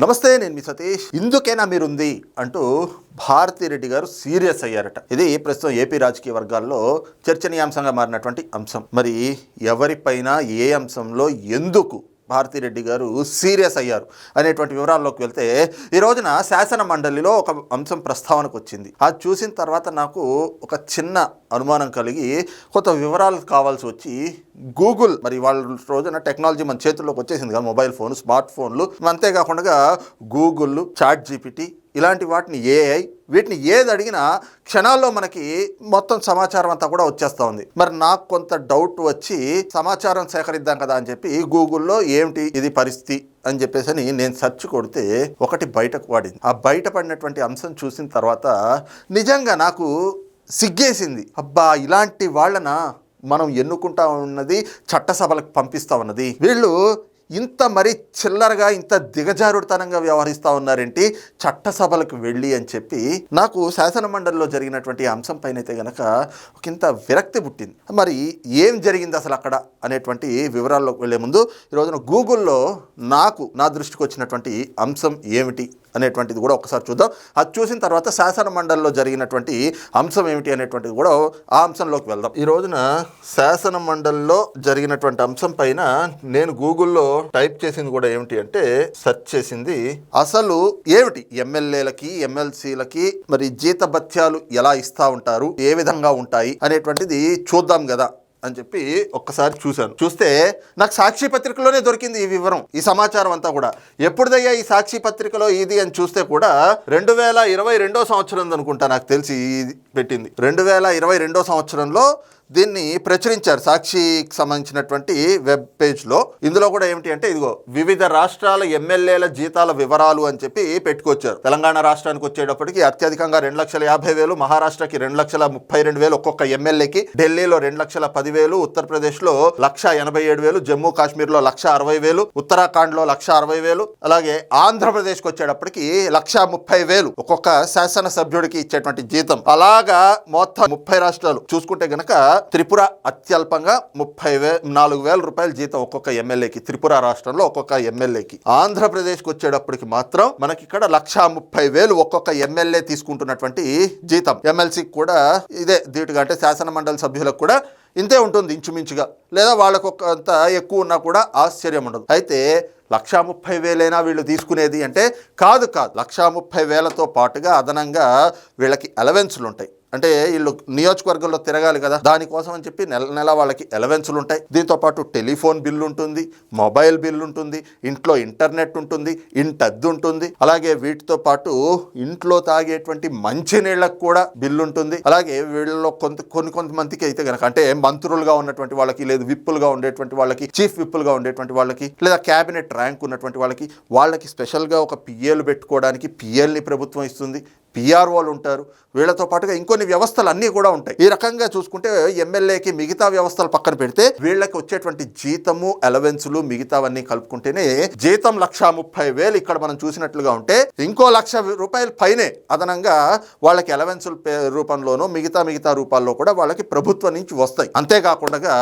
నమస్తే నేను మీ సతీష్. ఇందుకేనా మీరుంది? అంటూ భారతిరెడ్డి గారు సీరియస్ అయ్యారట. ఇది ప్రస్తుతం ఏపీ రాజకీయ వర్గాల్లో చర్చనీయాంశంగా మారినటువంటి అంశం. మరి ఎవరిపైన ఏ అంశంలో ఎందుకు భారతిరెడ్డి గారు సీరియస్ అయ్యారు అనేటువంటి వివరాల్లోకి వెళ్తే ఈ రోజున శాసన మండలిలో ఒక అంశం ప్రస్తావనకు వచ్చింది. అది చూసిన తర్వాత నాకు ఒక చిన్న అనుమానం కలిగి కొంత వివరాలు కావాల్సి వచ్చి గూగుల్ మరి వాళ్ళ రోజున టెక్నాలజీ మన చేతుల్లోకి వచ్చేసింది కదా మొబైల్ ఫోన్ స్మార్ట్ ఫోన్లు. అంతేకాకుండా గూగుల్ చాట్ జీపీటీ ఇలాంటి వాటిని ఏఐ వీటిని ఏది అడిగినా క్షణాల్లో మనకి మొత్తం సమాచారం అంతా కూడా వచ్చేస్తూ ఉంది. మరి నాకు కొంత డౌట్ వచ్చి సమాచారం సేకరిద్దాం కదా అని చెప్పి గూగుల్లో ఏమిటి ఇది పరిస్థితి అని చెప్పేసి అని నేను సెర్చ్ కొడితే ఒకటి బయటకు పడింది ఆ బయట పడినటువంటి అంశం చూసిన తర్వాత నిజంగా నాకు సిగ్గేసింది. అబ్బా ఇలాంటి వాళ్ళన? మనం ఎన్నుకుంటా ఉన్నది చట్టసభలకు పంపిస్తా ఉన్నది. వీళ్ళు ఇంత మరి చిల్లరగా ఇంత దిగజారుడుతనంగా వ్యవహరిస్తూ ఉన్నారేంటి? చట్టసభలకు వెళ్ళి అని చెప్పి నాకు శాసనమండలిలో జరిగినటువంటి అంశం పైన అయితే గనక ఒక ఇంత విరక్తి పుట్టింది. మరి ఏం జరిగింది అసలు అక్కడ అనేటువంటి వివరాల్లోకి వెళ్ళే ముందు ఈ రోజున గూగుల్లో నాకు నా దృష్టికి వచ్చినటువంటి అంశం ఏమిటి అనేటువంటిది కూడా ఒకసారి చూద్దాం. అది చూసిన తర్వాత శాసన మండలిలో జరిగినటువంటి అంశం ఏమిటి అనేటువంటిది కూడా ఆ అంశంలోకి వెళ్దాం. ఈ రోజున శాసన మండలిలో జరిగినటువంటి అంశం పైన నేను గూగుల్లో టైప్ చేసింది కూడా ఏమిటి అంటే సెర్చ్ చేసింది అసలు ఏమిటి? ఎమ్మెల్యేలకి ఎమ్మెల్సీలకి మరి జీతభత్యాలు ఎలా ఇస్తా ఉంటారు? ఏ విధంగా ఉంటాయి? అనేటువంటిది చూద్దాం కదా. అని చెప్పి ఒక్కసారి చూశాను. చూస్తే నాకు సాక్షి పత్రికలోనే దొరికింది ఈ వివరం ఈ సమాచారం అంతా కూడా. ఎప్పుడుదయ్యా ఈ సాక్షి పత్రికలో ఇది అని చూస్తే కూడా రెండు వేల ఇరవై రెండో సంవత్సరం అనుకుంటా నాకు తెలిసి ఇది పెట్టింది. రెండు వేల ఇరవై రెండో సంవత్సరంలో దీన్ని ప్రచురించారు. సాక్షికి సంబంధించినటువంటి వెబ్ పేజ్లో. ఇందులో కూడా ఏమిటి అంటే ఇదిగో వివిధ రాష్ట్రాల ఎమ్మెల్యేల జీతాల వివరాలు అని చెప్పి పెట్టుకొచ్చారు. తెలంగాణ రాష్ట్రానికి వచ్చేటప్పటికి అత్యధికంగా రెండు లక్షల యాభై వేలు మహారాష్ట్రకి రెండు లక్షల ముప్పై రెండు వేలు ఒక్కొక్క ఎమ్మెల్యేకి ఢిల్లీలో రెండు లక్షల పదివేలు ఉత్తరప్రదేశ్లో లక్ష ఎనభై ఏడు వేలు జమ్మూ కాశ్మీర్లో లక్ష అరవై వేలు ఉత్తరాఖండ్లో లక్ష అరవై వేలు అలాగే ఆంధ్రప్రదేశ్కి వచ్చేటప్పటికి లక్ష ముప్పై వేలు ఒక్కొక్క శాసన సభ్యుడికి ఇచ్చేటువంటి జీతం. అలాగా మొత్తం ముప్పై రాష్ట్రాలు. చూసుకుంటే గనక త్రిపుర అత్యల్పంగా ముప్పై వే నాలుగు వేల రూపాయల జీతం ఒక్కొక్క ఎమ్మెల్యేకి త్రిపుర రాష్ట్రంలో ఒక్కొక్క ఎమ్మెల్యేకి. ఆంధ్రప్రదేశ్కి వచ్చేటప్పటికి మాత్రం మనకి ఇక్కడ లక్షా ముప్పై వేలు ఒక్కొక్క ఎమ్మెల్యే తీసుకుంటున్నటువంటి జీతం. ఎమ్మెల్సీకి కూడా ఇదే దీటుగా అంటే శాసన మండలి సభ్యులకు కూడా ఇంతే ఉంటుంది ఇంచుమించుగా. లేదా వాళ్ళకు అంత ఎక్కువ ఉన్నా కూడా ఆశ్చర్యం ఉండదు. అయితే లక్షా ముప్పై వేలైనా వీళ్ళు తీసుకునేది అంటే కాదు కాదు లక్షా ముప్పై వేలతో పాటుగా అదనంగా వీళ్ళకి అలవెన్సులు ఉంటాయి అంటే వీళ్ళు నియోజకవర్గంలో తిరగాలి కదా. దానికోసం అని చెప్పి నెల నెల వాళ్ళకి ఎలవెన్సులు ఉంటాయి దీంతో పాటు టెలిఫోన్ బిల్లు ఉంటుంది మొబైల్ బిల్లు ఉంటుంది ఇంట్లో ఇంటర్నెట్ ఉంటుంది ఇంటద్దు ఉంటుంది. అలాగే వీటితో పాటు ఇంట్లో తాగేటువంటి మంచినీళ్ళకు కూడా బిల్లు ఉంటుంది. అలాగే వీళ్ళలో కొంత కొన్ని కొంతమందికి అయితే కనుక అంటే మంత్రులుగా ఉన్నటువంటి వాళ్ళకి లేదు విప్పులుగా ఉండేటువంటి వాళ్ళకి చీఫ్ విప్పులుగా ఉండేటువంటి వాళ్ళకి లేదా క్యాబినెట్ ర్యాంక్ ఉన్నటువంటి వాళ్ళకి వాళ్ళకి స్పెషల్గా ఒక పిఏలు పెట్టుకోవడానికి పిఎల్ని ప్రభుత్వం ఇస్తుంది. పిఆర్ఓలు ఉంటారు. వీళ్ళతో పాటుగా ఇంకొన్ని వ్యవస్థలు అన్నీ కూడా ఉంటాయి. ఈ రకంగా చూసుకుంటే ఎమ్మెల్యేకి మిగతా వ్యవస్థలు పక్కన పెడితే వీళ్ళకి వచ్చేటువంటి జీతము అలవెన్సులు మిగతావన్నీ కలుపుకుంటేనే జీతం లక్ష ముప్పై వేలు ఇక్కడ మనం చూసినట్లుగా ఉంటే ఇంకో లక్ష రూపాయల పైనే అదనంగా వాళ్ళకి అలవెన్సుల రూపంలోనూ మిగతా మిగతా రూపాల్లో కూడా వాళ్ళకి ప్రభుత్వం నుంచి వస్తాయి. అంతేకాకుండా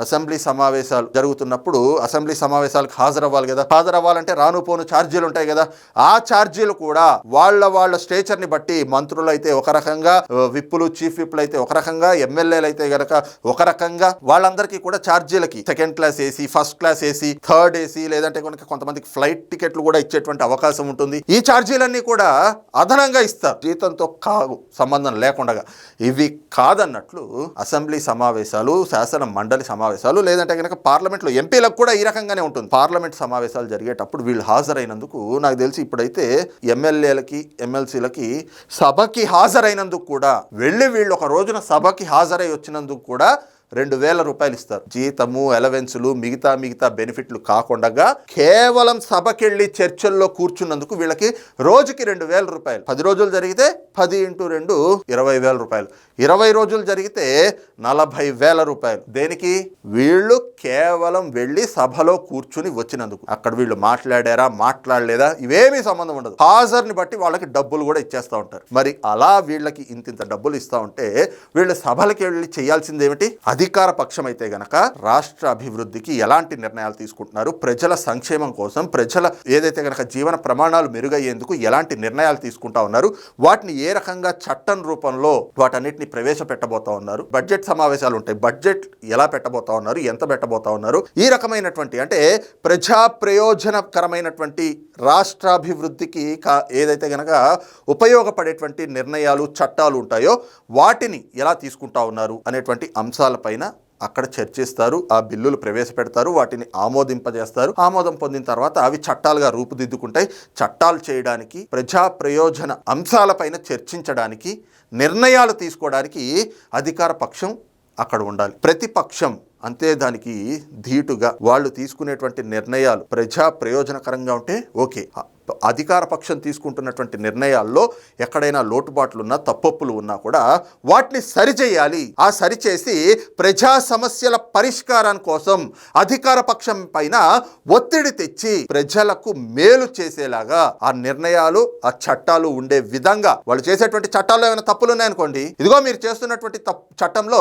అసెంబ్లీ సమావేశాలు జరుగుతున్నప్పుడు అసెంబ్లీ సమావేశాలకు హాజరవ్వాలి కదా. హాజరవ్వాలంటే రాను పోను ఛార్జీలు ఉంటాయి కదా. ఆ ఛార్జీలు కూడా వాళ్ళ వాళ్ళ స్టేచర్ని బట్టి మంత్రులు అయితే ఒక రకంగా విప్పులు చీఫ్ విప్పులు అయితే ఒక రకంగా ఎమ్మెల్యేలు అయితే గనక ఒక రకంగా వాళ్ళందరికీ కూడా ఛార్జీలకి second class AC first class AC third AC లేదంటే కనుక కొంతమందికి ఫ్లైట్ టికెట్లు కూడా ఇచ్చేటువంటి అవకాశం ఉంటుంది. ఈ ఛార్జీలన్నీ కూడా అదనంగా ఇస్తారు జీతంతో కాదు సంబంధం లేకుండా ఇవి కాదన్నట్లు అసెంబ్లీ సమావేశాలు శాసన మండలి సమావేశాలు లేదంటే కనుక పార్లమెంట్లో ఎంపీలకు కూడా ఈ రకంగానే ఉంటుంది. పార్లమెంట్ సమావేశాలు జరిగేటప్పుడు వీళ్ళు హాజరైనందుకు నాకు తెలిసి ఇప్పుడైతే ఎమ్మెల్యేలకి ఎమ్మెల్సీలకి సభకి హాజరైనందుకు కూడా వెళ్ళి వీళ్ళు ఒక రోజున సభకి హాజరై వచ్చినందుకు కూడా రెండు వేల రూపాయలు ఇస్తారు. జీతము ఎలవెన్సులు మిగతా మిగతా బెనిఫిట్లు కాకుండా కేవలం సభకెళ్ళి చర్చల్లో కూర్చున్నందుకు వీళ్ళకి రోజుకి రెండు వేల రూపాయలు. పది రోజులు జరిగితే పది ఇంటూ రెండు ఇరవై వేల రూపాయలు. ఇరవై రోజులు జరిగితే నలభై వేల రూపాయలు. దేనికి? వీళ్ళు కేవలం వెళ్ళి సభలో కూర్చుని వచ్చినందుకు. అక్కడ వీళ్ళు మాట్లాడారా మాట్లాడలేదా? ఇవేమీ సంబంధం ఉండదు. హాజర్ని బట్టి వాళ్ళకి డబ్బులు కూడా ఇచ్చేస్తూ ఉంటారు. మరి అలా వీళ్ళకి ఇంత ఇంత డబ్బులు ఇస్తూ ఉంటే వీళ్ళు సభలకి వెళ్ళి చేయాల్సిందేమిటి? అది అధికార పక్షం అయితే గనక రాష్ట్ర అభివృద్ధికి ఎలాంటి నిర్ణయాలు తీసుకుంటున్నారు? ప్రజల సంక్షేమం కోసం ప్రజల ఏదైతే గనక జీవన ప్రమాణాలు మెరుగయ్యేందుకు ఎలాంటి నిర్ణయాలు తీసుకుంటా ఉన్నారు? వాటిని ఏ రకంగా చట్టం రూపంలో వాటన్నిటిని ప్రవేశపెట్టబోతా ఉన్నారు? బడ్జెట్ సమావేశాలు ఉంటాయి. బడ్జెట్ ఎలా పెట్టబోతా ఉన్నారు? ఎంత పెట్టబోతా ఉన్నారు? ఈ రకమైనటువంటి అంటే ప్రజా ప్రయోజనకరమైనటువంటి రాష్ట్రాభివృద్ధికి కా ఏదైతే గనక ఉపయోగపడేటువంటి నిర్ణయాలు చట్టాలు ఉంటాయో వాటిని ఎలా తీసుకుంటా ఉన్నారు? అనేటువంటి పైన అక్కడ చర్చిస్తారు ఆ బిల్లులు ప్రవేశపెడతారు వాటిని ఆమోదింపజేస్తారు. ఆమోదం పొందిన తర్వాత అవి చట్టాలుగా రూపుదిద్దుకుంటాయి. చట్టాలు చేయడానికి ప్రజా ప్రయోజన అంశాలపైన చర్చించడానికి నిర్ణయాలు తీసుకోవడానికి అధికార పక్షం అక్కడ ఉండాలి. ప్రతిపక్షం అంతే దానికి ధీటుగా. వాళ్ళు తీసుకునేటువంటి నిర్ణయాలు ప్రజా ప్రయోజనకరంగా ఉంటే ఓకే. అధికార పక్షం తీసుకుంటున్నటువంటి నిర్ణయాల్లో ఎక్కడైనా లోటుబాట్లున్నా తప్పప్పులు ఉన్నా కూడా వాటిని సరిచేయాలి. ఆ సరిచేసి ప్రజా సమస్యల పరిష్కారం కోసం అధికార పక్షం పైన ఒత్తిడి తెచ్చి ప్రజలకు మేలు చేసేలాగా ఆ నిర్ణయాలు ఆ చట్టాలు ఉండే విధంగా వాళ్ళు చేసేటువంటి చట్టాల్లో ఏమైనా తప్పులు ఉన్నాయనుకోండి ఇదిగో మీరు చేస్తున్నటువంటి తప్పు చట్టంలో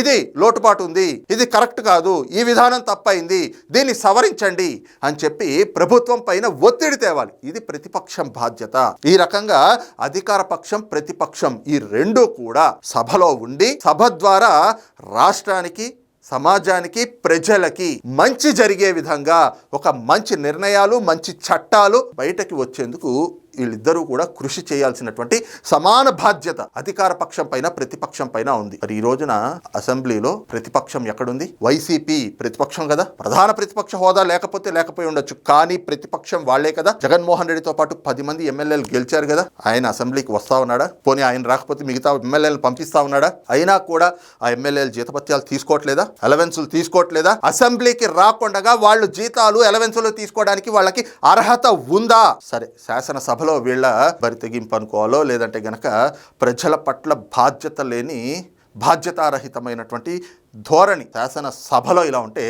ఇది లోటుపాటు ఉంది ఇది కరెక్ట్ కాదు ఈ విధానం తప్పైంది దీన్ని సవరించండి అని చెప్పి ప్రభుత్వం పైన ఒత్తిడి తేవాలి. ఇది ప్రతిపక్షం బాధ్యత. ఈ రకంగా అధికార పక్షం ప్రతిపక్షం ఈ రెండు కూడా సభలో ఉండి సభ ద్వారా రాష్ట్రానికి సమాజానికి ప్రజలకి మంచి జరిగే విధంగా ఒక మంచి నిర్ణయాలు మంచి చట్టాలు బయటకి వచ్చేందుకు వీళ్ళిద్దరూ కూడా కృషి చేయాల్సినటువంటి సమాన బాధ్యత అధికార పక్షం పైన ప్రతిపక్షం పైన ఉంది. మరి ఈ రోజున అసెంబ్లీలో ప్రతిపక్షం ఎక్కడుంది? వైసీపీ ప్రతిపక్షం కదా? ప్రధాన ప్రతిపక్ష హోదా లేకపోతే లేకపోయి ఉండొచ్చు. కానీ ప్రతిపక్షం వాళ్ళే కదా? జగన్మోహన్ రెడ్డితో పాటు పది మంది ఎమ్మెల్యేలు గెలిచారు కదా? ఆయన అసెంబ్లీకి వస్తా ఉన్నాడా? పోనీ ఆయన రాకపోతే మిగతా ఎమ్మెల్యేలు పంపిస్తా ఉన్నాడా? అయినా కూడా ఆ ఎమ్మెల్యేలు జీతపత్యాలు తీసుకోవట్లేదా? అలవెన్సులు తీసుకోవట్లేదా? అసెంబ్లీకి రాకుండా వాళ్ళు జీతాలు అలవెన్సులు తీసుకోవడానికి వాళ్ళకి అర్హత ఉందా? సరే శాసనసభ సభలో వీళ్ళ బరి తెగింపు అనుకోవాలో లేదంటే గనక ప్రజల పట్ల బాధ్యత లేని బాధ్యతారహితమైనటువంటి ధోరణి శాసన సభలో ఇలా ఉంటే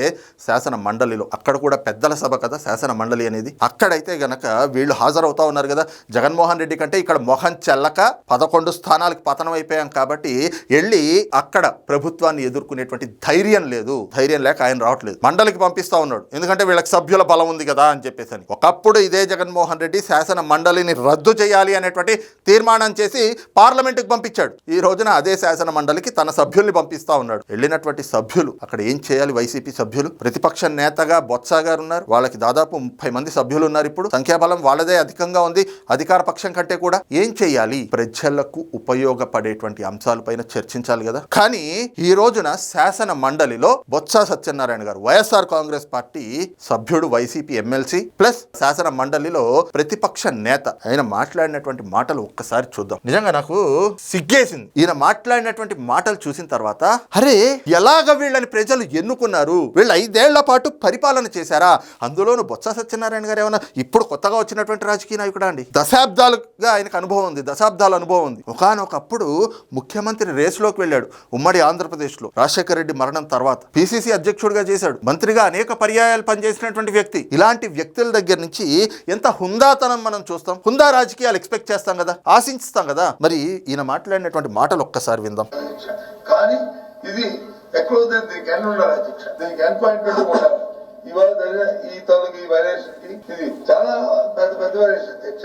శాసన మండలిలో అక్కడ కూడా పెద్దల సభ కదా శాసన మండలి అనేది. అక్కడైతే గనక వీళ్ళు హాజరవుతా ఉన్నారు కదా. జగన్మోహన్ రెడ్డి కంటే ఇక్కడ మొహం చెల్లక పదకొండు స్థానాలకు పతనం అయిపోయాం కాబట్టి వెళ్ళి అక్కడ ప్రభుత్వాన్ని ఎదుర్కొనేటువంటి ధైర్యం లేదు. ధైర్యం లేక ఆయన రావట్లేదు. మండలికి పంపిస్తా ఉన్నాడు. ఎందుకంటే వీళ్ళకి సభ్యుల బలం ఉంది కదా అని చెప్పేసి అని ఒకప్పుడు ఇదే జగన్మోహన్ రెడ్డి శాసన మండలిని రద్దు చేయాలి అనేటువంటి తీర్మానం చేసి పార్లమెంటుకు పంపించాడు. ఈ రోజున అదే శాసన మండలికి తన సభ్యుల్ని పంపిస్తా ఉన్నాడు. వెళ్ళినటువంటి సభ్యులు అక్కడ ఏం చేయాలి వైసీపీ సభ్యులు? ప్రతిపక్ష నేతగా బొత్స గారు ఉన్నారు వాళ్ళకి దాదాపు ముప్పై మంది సభ్యులు ఉన్నారు ఇప్పుడు. సంఖ్యాబలం వాళ్ళదే అధికంగా ఉంది. అధికార పక్షం కంటే కూడా ఏం చేయాలి? ప్రజలకు ఉపయోగపడేటువంటి అంశాలపైన చర్చించాలి కదా. కానీ ఈ రోజున శాసన మండలిలో Botsa Satyanarayana garu YSR Congress Party సభ్యుడు వైసీపీ ఎమ్మెల్సీ ప్లస్ శాసన మండలిలో ప్రతిపక్ష నేత. ఆయన మాట్లాడినటువంటి మాటలు ఒక్కసారి చూద్దాం. నిజంగా నాకు సిగ్గేసింది. ఈయన మాట్లాడినటువంటి మాటలు చూసిన తర్వాత అరే ఎలాగ వీళ్ళని ప్రజలు ఎన్నుకున్నారు. వీళ్ళు ఐదేళ్ళ పాటు పరిపాలన చేశారా? అందులోనూ బొత్స సత్యనారాయణ గారు ఏమన్నా ఇప్పుడు కొత్తగా వచ్చినటువంటి రాజకీయ నాయకుడా అండి? దశాబ్దాలుగా ఆయనకు అనుభవం ఉంది. దశాబ్దాల అనుభవం ఉంది. ఒకనొకప్పుడు ముఖ్యమంత్రి రేసులోకి వెళ్ళాడు. ఉమ్మడి ఆంధ్రప్రదేశ్లో. రాజశేఖర రెడ్డి మరణం తర్వాత పిసిసి అధ్యక్షుడిగా చేశాడు. మంత్రిగా అనేక పర్యాయాలు పనిచేసినటువంటి వ్యక్తి. ఇలాంటి వ్యక్తుల దగ్గర నుంచి ఎంత హుందాతనం మనం చూస్తాం? హుందా రాజకీయాలు ఎక్స్పెక్ట్ చేస్తాం కదా? ఆశించుతాం కదా? మరి ఈయన మాట్లాడినటువంటి మాటలు ఒక్కసారి విందాం. కానీ ఇది ఎక్కడో దీనికి ఎన్ ఉండాలి అధ్యక్ష దీనికి ఎన్ పాయింట్ ఉండాలి ఇవాళ జరిగిన ఈ తనకి ఈ వైరేషన్కి ఇది చాలా పెద్ద పెద్ద వైరేషన్ అధ్యక్ష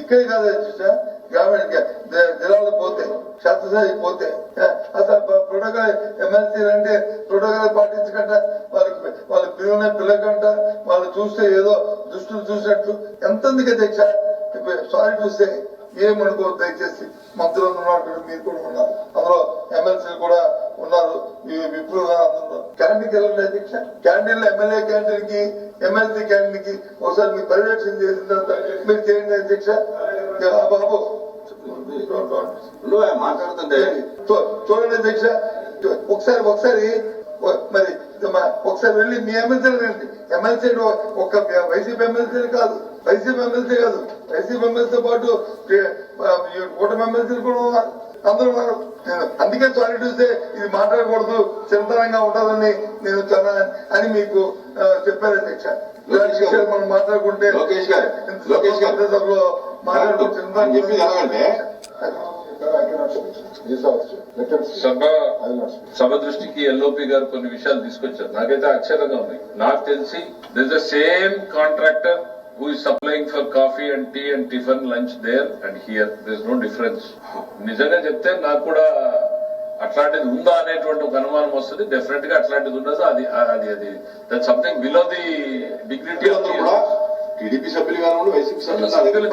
ఇక్కడే కాదు అధ్యక్ష గ్రామీణ జిల్లాలో పోతే శాస్త్రస్థాయి పోతే అసలు ప్రోటోకాల్ ఎమ్మెల్సీ అంటే ప్రోటోకాల్ పాటించకుండా వాళ్ళకి వాళ్ళ పిల్లల పిల్లకంట వాళ్ళు చూస్తే ఏదో దుష్టులు చూసినట్లు. ఎంత అధ్యక్ష సారీ చూస్తే ఏమనుకో దయచేసి మంత్రులు ఉన్నారు మీరు కూడా ఉన్నారు అందులో ఎమ్మెల్సీలు కూడా ఉన్నారు ఈ విప్రులు ఉన్నారు అందరూ వెళ్ళండి అధ్యక్ష క్యాంటీన్లో ఎమ్మెల్యే క్యాంటీన్కి ఎమ్మెల్సీ క్యాంటీన్కి ఒకసారి మీరు పర్యవేక్షణ చేసిన తర్వాత మీరు చేయండి అధ్యక్ష. బాబు. నువ్వే మాట్లాడుతుంటే. చూడండి అధ్యక్ష. ఒకసారి ఒకసారి మరి మ- ఒకసారి వెళ్ళి మీ ఎమ్మెల్సీ రండి. ఎమ్మెల్సీ ఒక్క వైసీపీ ఎమ్మెల్సీ కాదు వైసీపీ ఎమ్మెల్సీ కాదు. వైసీపీ ఎమ్మెల్సీతో పాటు కూటమి ఎమ్మెల్సీలు కూడా ఉన్నారు. అందరూ అందుకే సారీ చూస్తే ఇది మాట్లాడకూడదు చిన్నతనంగా ఉంటుందని నేను చాలా అని మీకు ఆ, చెప్పాను అధ్యక్ష మనం మాట్లాడుకుంటే లోకేష్ గారు. లోకేష్ గారు. సభలో మాట్లాడుకుంటే నేను చెప్పేది ఎలాగంటే, This also. Let him speak. సభ దృష్టికి ఎల్ఓపి గారు కొన్ని విషయాలు తీసుకొచ్చారు నాకైతే ఆశ్చర్యంగా ఉంది నాకు తెలిసి this the same contractor who is supplying for coffee and tea and tiffin lunch there and here this no difference నిజంగా చెప్తే నాకు కూడా అట్లాంటిది ఉందా అనేటువంటి ఒక అనుమానం వస్తుంది. డెఫినెట్గా అట్లాంటిది ఉండదు అది అది అది that something below the dignity అందరూ కూడా టీడీపీ సభ్యులు కానివ్వండి వైసీపీ సభ్యులు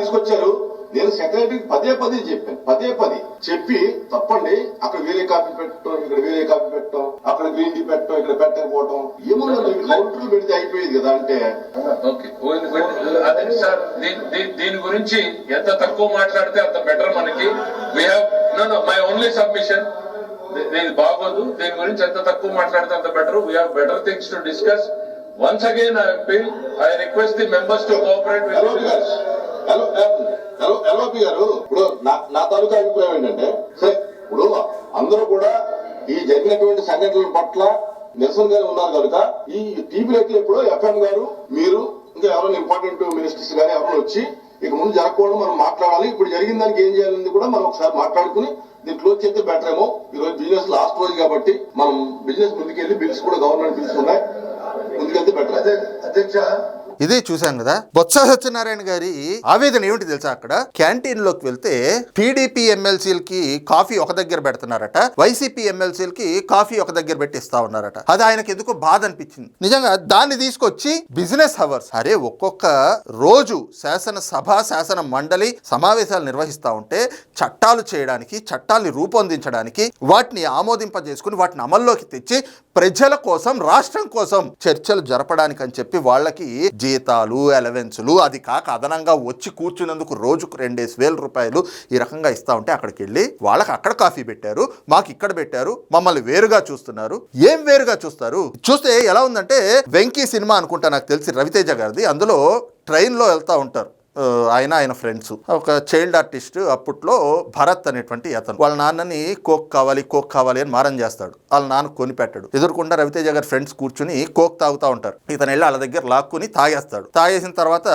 తీసుకొచ్చారు. నేను సెక్రటరీకి పదే పదే చెప్పాను. పదే పదే చెప్పి తప్పండి అక్కడ వేరే కాపీ పెట్టడం ఇక్కడ వేరే కాపీ పెట్టడం అక్కడ గ్రీన్ టీ పెట్టడం ఇక్కడ పెట్టకపోవడం ఏమన్నా మీరు కౌంటర్లు పెడితే అయిపోయేది కదా అంటే. అదే సార్ దీని గురించి ఎంత తక్కువ మాట్లాడితే అంత బెటర్ మనకి. వీ మై ఓన్లీ సబ్మిషన్ ఇది బాగోదు. దీని గురించి ఎంత తక్కువ మాట్లాడితే అంత better we have better things to discuss once again I request the members to cooperate garu LOP garu. ఇప్పుడు నా నా తాలూకా అభిప్రాయం ఏంటంటే సరే ఇప్పుడు అందరూ కూడా ఈ జరిగినటువంటి సంఘటనల పట్ల నిరసనగానే ఉన్నారు కనుక ఈ టీవీ లెక్కలు ఎప్పుడు ఎఫ్ఎం గారు మీరు ఇంకా ఎవరైనా ఇంపార్టెంట్ మినిస్టర్స్ గానీ ఎవరైనా వచ్చి ఇక ముందు జరగకూడదు మనం మాట్లాడాలి ఇప్పుడు జరిగిన దానికి ఏం చేయాలని కూడా మనం ఒకసారి మాట్లాడుకుని దీన్ని క్లోజ్ చేస్తే బెటర్ ఏమో. ఈ రోజు బిజినెస్ లాస్ట్ రోజు కాబట్టి మనం బిజినెస్ ముందుకెళ్ళి బిల్స్ కూడా గవర్నమెంట్ బిల్స్ ఉన్నాయి ముందుకెళ్తే బెటర్ అదే అధ్యక్ష ఇది చూసాం కదా. బొత్స సత్యనారాయణ గారి ఆవేదన ఏమిటి తెలుసా అక్కడ? క్యాంటీన్లోకి వెళ్తే టీడీపీ ఎమ్మెల్సీలకి కాఫీ ఒక దగ్గర పెడుతున్నారట. వైసీపీ ఎమ్మెల్సీలకి కాఫీ ఒక దగ్గర పెట్టిస్తా ఉన్నారట. అది ఆయనకి ఎందుకు బాధ అనిపించింది. నిజంగా దాన్ని తీసుకొచ్చి బిజినెస్ అవర్స్ అరే ఒక్కొక్క రోజు శాసన సభ శాసన మండలి సమావేశాలు నిర్వహిస్తా ఉంటే చట్టాలు చేయడానికి చట్టాల్ని రూపొందించడానికి వాటిని ఆమోదింపజేసుకుని వాటిని అమల్లోకి తెచ్చి ప్రజల కోసం రాష్ట్రం కోసం చర్చలు జరపడానికి అని చెప్పి వాళ్ళకి జీతాలు అలవెన్సులు అది కాక అదనంగా వచ్చి కూర్చున్నందుకు రోజుకు రెండేసి వేల రూపాయలు ఈ రకంగా ఇస్తా ఉంటే అక్కడికి వెళ్ళి వాళ్ళకి అక్కడ కాఫీ పెట్టారు మాకు ఇక్కడ పెట్టారు మమ్మల్ని వేరుగా చూస్తున్నారు. ఏం వేరుగా చూస్తారు? చూస్తే ఎలా ఉందంటే వెంకీ సినిమా అనుకుంటా నాకు తెలిసి రవితేజ గారిది అందులో ట్రైన్లో వెళ్తా ఉంటారు. ఆయన ఆయన ఫ్రెండ్స్ ఒక చైల్డ్ ఆర్టిస్ట్ అప్పట్లో భరత్ అనేటువంటి అతను. వాళ్ళ నాన్నని కోక్ కావాలి కోక్ కావాలి అని మారం చేస్తాడు. వాళ్ళ నాన్న కొనిపెట్టాడు ఎదుర్కొండ ఎదురుకుండా రవితేజ గారి ఫ్రెండ్స్ కూర్చుని కోక్ తాగుతూ ఉంటారు. ఇతను వెళ్ళి వాళ్ళ దగ్గర లాక్కుని తాగేస్తాడు. తాగేసిన తర్వాత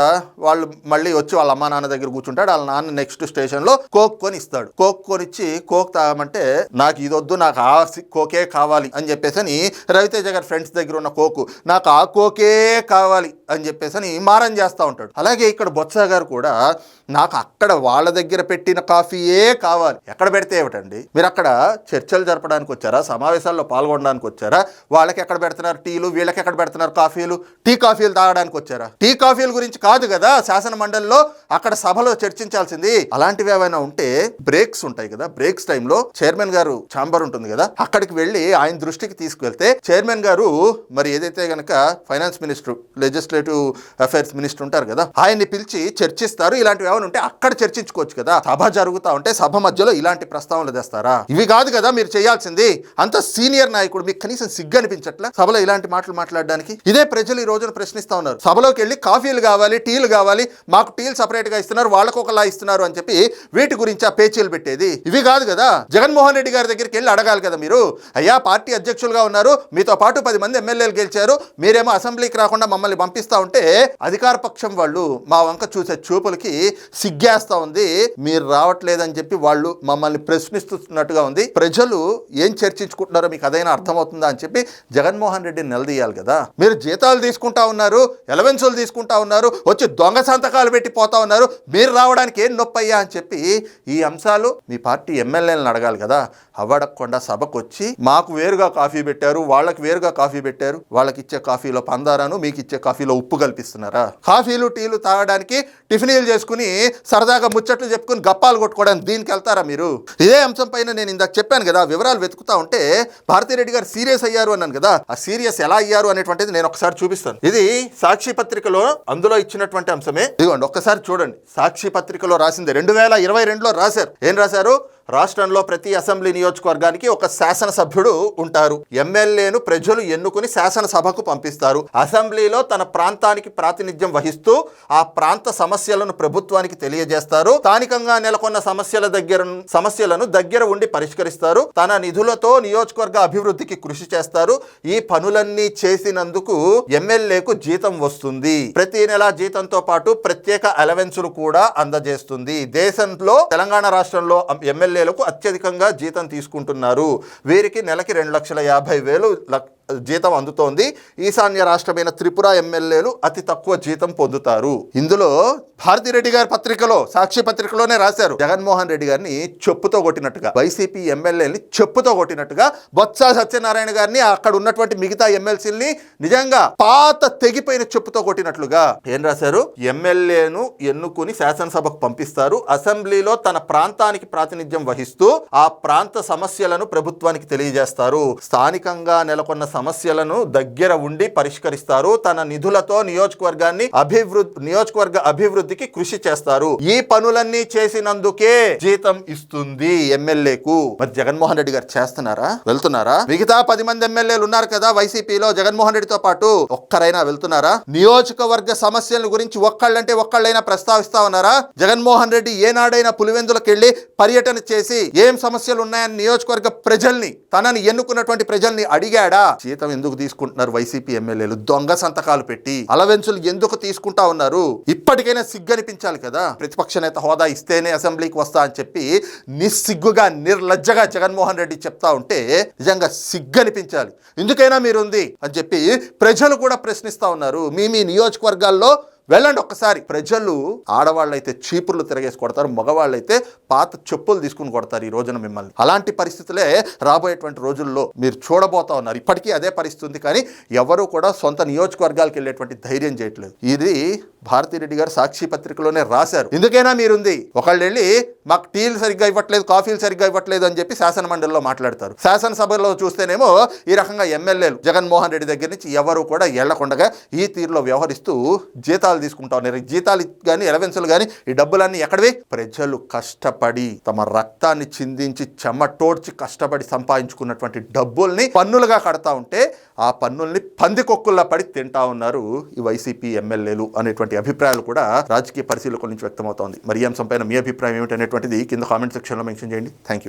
వాళ్ళు మళ్ళీ వచ్చి వాళ్ళ అమ్మా నాన్న దగ్గర కూర్చుంటాడు. వాళ్ళ నాన్న నెక్స్ట్ స్టేషన్లో కోక్ కొని ఇస్తాడు కోక్ కొనిచ్చి కోక్ తాగమంటే నాకు ఇది వద్దు నాకు ఆ కోకే కావాలి అని చెప్పేసి అని రవితేజ గారి ఫ్రెండ్స్ దగ్గర ఉన్న కోకు నాకు ఆ కోకే కావాలి అని చెప్పేసి అని మారం చేస్తూ ఉంటాడు. అలాగే ఇక్కడ బొత్స గారు కూడా నాకు అక్కడ వాళ్ళ దగ్గర పెట్టిన కాఫీయే కావాలి. ఎక్కడ పెడితే ఏమిటండి? మీరు అక్కడ చర్చలు జరపడానికి వచ్చారా? సమావేశాల్లో పాల్గొనడానికి వచ్చారా? వాళ్ళకి ఎక్కడ పెడుతున్నారు టీలు? వీళ్ళకి ఎక్కడ పెడుతున్నారు కాఫీలు? టీ కాఫీలు తాగడానికి వచ్చారా? టీ కాఫీల గురించి కాదు కదా? శాసన మండలిలో అక్కడ సభలో చర్చించాల్సింది. అలాంటివి ఏమైనా ఉంటే బ్రేక్స్ ఉంటాయి కదా? బ్రేక్స్ టైంలో చైర్మన్ గారు ఛాంబర్ ఉంటుంది కదా? అక్కడికి వెళ్ళి ఆయన దృష్టికి తీసుకువెళ్తే చైర్మన్ గారు మరి ఏదైతే గనక finance minister legislative affairs minister ఉంటారు కదా? ఆయన్ని పిలిచి చర్చిస్తారు. ఇలాంటివి ఏమైనా ఉంటే అక్కడ చర్చించుకోవచ్చు కదా. సభ జరుగుతా ఉంటే సభ మధ్యలో ఇలాంటి ప్రస్తావనలు తెస్తారా? ఇవి కాదు కదా మీరు చేయాల్సింది. అంత సీనియర్ నాయకుడు మీకు కనీసం సిగ్గు అనిపించట్లా సభలో ఇలాంటి మాటలు మాట్లాడడానికి? ఇదే ప్రజలు ఈ రోజున ప్రశ్నిస్తా ఉన్నారు. సభలోకి వెళ్ళి కాఫీలు కావాలి టీలు కావాలి మాకు టీలు సపరేట్గా ఇస్తున్నారు వాళ్ళకు ఒకలా ఇస్తున్నారు అని చెప్పి వీటి గురించి ఆ పేచీలు పెట్టేది. ఇవి కాదు కదా. జగన్మోహన్ రెడ్డి గారి దగ్గరికి వెళ్ళి అడగాలి కదా మీరు. అయ్యా పార్టీ అధ్యక్షులుగా ఉన్నారు. మీతో పాటు పది మంది ఎమ్మెల్యేలు గెలిచారు. మీరేమో అసెంబ్లీకి రాకుండా మమ్మల్ని పంపిస్తా ఉంటే అధికార పక్షం వాళ్ళు మా వంక చూసి చూపులకి సిగ్గేస్తా ఉంది. మీరు రావట్లేదని చెప్పి వాళ్ళు మమ్మల్ని ప్రశ్నిస్తున్నట్టుగా ఉంది. ప్రజలు ఏం చర్చించుకుంటున్నారో మీకు అదైనా అర్థమవుతుందా అని చెప్పి జగన్మోహన్ రెడ్డిని నిలదీయాలి కదా. మీరు జీతాలు తీసుకుంటా ఉన్నారు ఎలవెన్సులు తీసుకుంటా ఉన్నారు వచ్చి దొంగ సంతకాలు పెట్టి పోతా ఉన్నారు. మీరు రావడానికి ఏం నొప్పయ్యా అని చెప్పి ఈ అంశాలు మీ పార్టీ ఎమ్మెల్యేలను అడగాలి కదా. అవ్వడకుండా సభకు వచ్చి మాకు వేరుగా కాఫీ పెట్టారు వాళ్ళకి వేరుగా కాఫీ పెట్టారు వాళ్ళకి ఇచ్చే కాఫీలో పందారాను మీకు ఇచ్చే కాఫీలో ఉప్పు కల్పిస్తున్నారా? కాఫీలు టీలు తాగడానికి టిఫినీలు చేసుకుని సరదాగా ముచ్చట్లు చెప్పుకుని గప్పాలు కొట్టుకోవడానికి దీనికి వెళ్తారా మీరు? ఇదే అంశం పైన నేను ఇందాక చెప్పాను కదా వివరాలు వెతుకుతా ఉంటే భారతిరెడ్డి గారు సీరియస్ అయ్యారు అన్నాను కదా ఆ సీరియస్ ఎలా అయ్యారు అనేటువంటిది నేను ఒకసారి చూపిస్తాను. ఇది సాక్షి పత్రికలో అందులో ఇచ్చినటువంటి అంశమే. ఇదిగోండి ఒక్కసారి చూడండి. సాక్షి పత్రికలో రాసింది రెండు వేల ఇరవై రెండులో రాశారు. ఏం రాశారు? రాష్ట్రంలో ప్రతి అసెంబ్లీ నియోజకవర్గానికి ఒక శాసనసభ్యుడు ఉంటారు. ఎమ్మెల్యేను ప్రజలు ఎన్నుకుని శాసనసభకు పంపిస్తారు. అసెంబ్లీలో తన ప్రాంతానికి ప్రాతినిధ్యం వహిస్తూ ఆ ప్రాంత సమస్యలను ప్రభుత్వానికి తెలియజేస్తారు. స్థానికంగా నెలకొన్న సమస్యల దగ్గర సమస్యలను దగ్గర ఉండి పరిష్కరిస్తారు. తన నిధులతో నియోజకవర్గ అభివృద్ధికి కృషి చేస్తారు. ఈ పనులన్నీ చేసినందుకు ఎమ్మెల్యేకు జీతం వస్తుంది. ప్రతి నెల జీతంతో పాటు ప్రత్యేక అలవెన్సులు కూడా అందజేస్తుంది. దేశంలో తెలంగాణ రాష్ట్రంలో ఎమ్మెల్యే ఎమ్మెల్యేలకు అత్యధికంగా జీతం తీసుకుంటున్నారు. వీరికి నెలకి రెండు లక్షల యాభై వేలు జీతం అందుతోంది. ఈశాన్య రాష్ట్రమైన త్రిపుర ఎమ్మెల్యేలు అతి తక్కువ జీతం పొందుతారు. ఇందులో భారతిరెడ్డి గారి పత్రికలో సాక్షి పత్రికలోనే రాశారు. జగన్మోహన్ రెడ్డి గారిని చెప్పుతో కొట్టినట్టుగా వైసీపీ ఎమ్మెల్యేని చెప్పుతో కొట్టినట్టుగా బొత్స సత్యనారాయణ గారిని అక్కడ ఉన్నటువంటి మిగతా ఎమ్మెల్సీని నిజంగా పాత తెగిపోయిన చెప్పుతో కొట్టినట్లుగా ఏం రాశారు? ఎమ్మెల్యేను ఎన్నుకుని శాసనసభకు పంపిస్తారు. అసెంబ్లీలో తన ప్రాంతానికి ప్రాతినిధ్యం వహిస్తూ ఆ ప్రాంత సమస్యలను ప్రభుత్వానికి తెలియజేస్తారు. స్థానికంగా నెలకొన్న సమస్యలను దగ్గర ఉండి పరిష్కరిస్తారు. తన నిధులతో నియోజకవర్గాన్ని అభివృద్ధి నియోజకవర్గ అభివృద్ధికి కృషి చేస్తారు. ఈ పనులన్నీ చేసినందుకే జీతం ఇస్తుంది ఎమ్మెల్యేకు. మరి జగన్మోహన్ రెడ్డి గారు చేస్తున్నారా? వెళ్తున్నారా? మిగతా పది మంది ఎమ్మెల్యేలు ఉన్నారు కదా వైసీపీలో. జగన్మోహన్ రెడ్డితో పాటు ఒక్కరైనా వెళ్తున్నారా? నియోజకవర్గ సమస్యల గురించి ఒక్కళ్ళంటే ఒక్కళ్ళైనా ప్రస్తావిస్తా ఉన్నారా? జగన్మోహన్ రెడ్డి ఏనాడైనా పులివెందులకు వెళ్ళి పర్యటన చేసి ఏం సమస్యలు ఉన్నాయని నియోజకవర్గ ప్రజల్ని తనని ఎన్నుకున్నటువంటి ప్రజల్ని అడిగాడా? జీతం ఎందుకు తీసుకుంటున్నారు వైసీపీ ఎమ్మెల్యేలు? దొంగ సంతకాలు పెట్టి అలవెన్సులు ఎందుకు తీసుకుంటా ఉన్నారు? ఇప్పటికైనా సిగ్గు అనిపించాలి కదా? ప్రతిపక్ష నేత హోదా ఇస్తేనే అసెంబ్లీకి వస్తా అని చెప్పి నిస్సిగ్గుగా నిర్లజ్జగా జగన్మోహన్ రెడ్డి చెప్తా ఉంటే నిజంగా సిగ్గనిపించాలి. ఎందుకైనా మీరుంది అని చెప్పి ప్రజలు కూడా ప్రశ్నిస్తా ఉన్నారు. మీ మీ నియోజకవర్గాల్లో వెళ్ళండి ఒక్కసారి. ప్రజలు ఆడవాళ్ళైతే చీపుర్లు తిరగేసి కొడతారు మగవాళ్ళైతే పాత చెప్పులు తీసుకుని కొడతారు ఈ రోజున మిమ్మల్ని. అలాంటి పరిస్థితులే రాబోయేటువంటి రోజుల్లో మీరు చూడబోతా ఉన్నారు. ఇప్పటికీ అదే పరిస్థితి కానీ ఎవరు కూడా సొంత నియోజకవర్గాలకు వెళ్ళేటువంటి ధైర్యం చేయట్లేదు. ఇది భారతిరెడ్డి గారు సాక్షి పత్రికలోనే రాశారు. ఎందుకైనా మీరుంది? ఒకళ్ళు వెళ్ళి మాకు టీలు సరిగ్గా ఇవ్వట్లేదు కాఫీలు సరిగ్గా ఇవ్వట్లేదు అని చెప్పి శాసన మండలిలో మాట్లాడతారు. శాసనసభలో చూస్తేనేమో ఈ రకంగా ఎమ్మెల్యేలు జగన్మోహన్ రెడ్డి దగ్గర నుంచి ఎవరు కూడా వెళ్ళకుండగా ఈ తీరులో వ్యవహరిస్తూ జీతాలు తీసుకుంటా ఉన్నారు. ఈ జీతాలు కానీ ఎలవెన్సులు కానీ ఈ డబ్బులన్నీ ఎక్కడవి? ప్రజలు కష్టపడి తమ రక్తాన్ని చిందించి చెమటోడ్చి కష్టపడి సంపాదించుకున్నటువంటి డబ్బుల్ని పన్నులుగా కడతా ఉంటే ఆ పన్నుల్ని పందికొక్కుల్లా పడి తింటా ఉన్నారు ఈ వైసీపీ ఎమ్మెల్యేలు అనేటువంటి అభిప్రాయాలు కూడా రాజకీయ పరిశీలకుల నుంచి వ్యక్తమవుతోంది. మరి ఈ అంశంపైన మీ అభిప్రాయం ఏమిటనేటువంటిది కింద కామెంట్ సెక్షన్లో మెన్షన్ చేయండి. Thank you